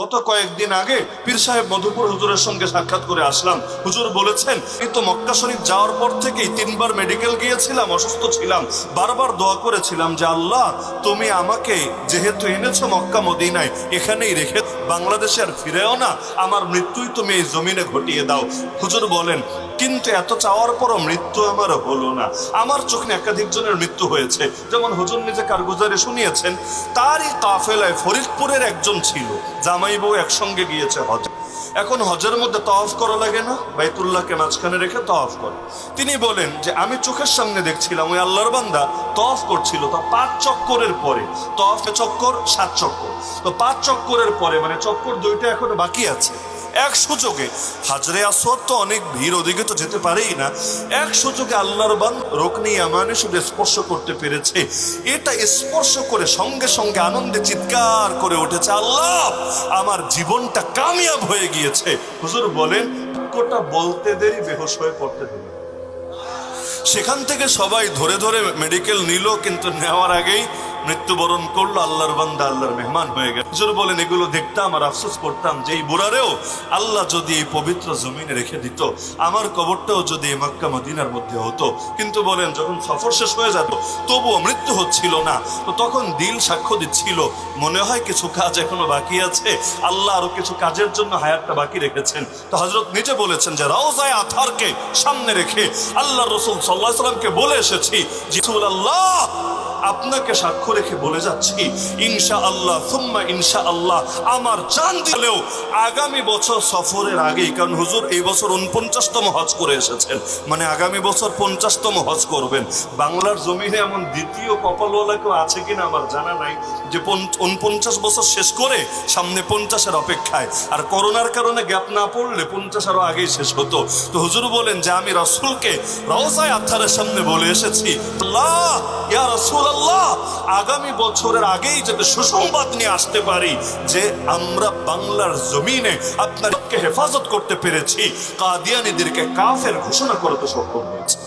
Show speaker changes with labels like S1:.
S1: গত কয়েকদিন আগে পীর সাহেব মধুপুর হুজুরের সঙ্গে সাক্ষাৎ করে আসলাম। হুজুর বলেছেন এই তো মক্কা শরীফ যাওয়ার পর থেকেই তিনবার মেডিকেল গিয়েছিলাম, অসুস্থ ছিলাম। বারবার দোয়া করেছিলাম যে, আল্লাহ, তুমি আমাকে যেহেতু এনেছো মক্কা মদিনায়, এখানেই রেখে বাংলাদেশে আর ফিরেও না, আমার মৃত্যুই তুমি এই জমিনে ঘটিয়ে দাও। হুজুর বলেন কিন্তু এত চাওয়ার পরও মৃত্যু আমার হলো না। আমার চোখে একাধিক জনের মৃত্যু হয়েছে। যেমন হুজুর নিজে কারগুজারে শুনিয়েছেন, তারই কাফেলায় ফরিদপুরের একজন ছিল, জামাই বউ একসঙ্গে গিয়েছে হজ। এখন হজের মধ্যে তওয়াফ করা লাগে না? বাইতুল্লাহকে মাঝখানে রেখে তওয়াফ করে। তিনি বলেন যে, আমি চোখের সামনে দেখছিলাম, ওই আল্লাহর বান্দা তওয়াফ করছিল তা পাঁচ চক্করের পরে। তওয়াফে চক্কর, সাত চক্কর। তো পাঁচ চক্করের পরে মানে চক্কর দুইটা এখন বাকি আছে। এক সুযোগে। হাজরে আসওয়াদ তো অনেক ভিড়, ওদিকে তো যেতে পারেই না। এক সুযোগে আল্লাহর বান রোকনি আমানে শুধু স্পর্শ করতে পেরেছে। এটা স্পর্শ করে সঙ্গে সঙ্গে আনন্দে চিৎকার করে উঠেছে, আল্লাহ, আমার জীবনটা কামিয়াব হয়ে গিয়েছে। হুজুর বলেন, কোটা বলতে দেরি, বেহোশ হয়ে পড়তে দেরি। সেখান থেকে সবাই ধরে ধরে মেডিকেল নিল, কিন্তু নেওয়ার আগেই মৃত্যুবরণ করল আল্লাহর বান্দা, আল্লাহর মেহমান হয়ে গেল। হুজুর বলেন, এগুলো দেখতাম আর আফসোস করতাম যে এই বুড়ারেও আল্লাহ যদি এই পবিত্র জমিনে রেখে দিত, আমার কবরটাও যদি এই মক্কা মদিনার মধ্যে হতো। কিন্তু বলেন, যখন সফর শেষ হয়ে যেত, তবুও মৃত্যু হচ্ছিল না। তো তখন দিল সাক্ষ্য দিচ্ছিল, মনে হয় কিছু কাজ এখনও বাকি আছে। আল্লাহ আরও কিছু কাজের জন্য হায়াতটা বাকি রেখেছেন। তো হজরত নিজে বলেছেন যে রাউজায় আথারকে সামনে রেখে আল্লাহ রসুল সাল্লাহ সাল্লামকে বলে এসেছি যে আল্লাহ আপনাকে সাক্ষ্য রেখে বলে যাচ্ছি ইনশা আল্লাহ সুম্মা ইনশা আল্লাহ আমার চান দিলেও আগামী বছর সফরের আগেই, কারণ হুজুর এই বছর উনপঞ্চাশতম হজ করে এসেছেন মানে আগামী বছর পঞ্চাশতম হজ করবেন। বাংলার জমিনে এমন দ্বিতীয় কপালওয়ালা কেউ আছে কিনা আমার জানা নাই, যে উনপঞ্চাশ বছর শেষ করে সামনে পঞ্চাশের অপেক্ষায়, আর করোনার কারণে গ্যাপ না পড়লে পঞ্চাশ আরও আগেই শেষ হতো। তো হুজুর বলেন যে আমি রসুলকে রওজায় আত্মারের সামনে বলে এসেছি, আল্লাহ, ইয়া রসুল আল্লাহ আগামী বছরের আগেই যাতে সুসংবাদ নিয়ে আসতে পারি যে আমরা বাংলার জমিনে আপনাদেরকে হেফাজত করতে পেরেছি। কাদিয়ানিদেরকে কাফের ঘোষণা করতে সক্ষম হয়েছে।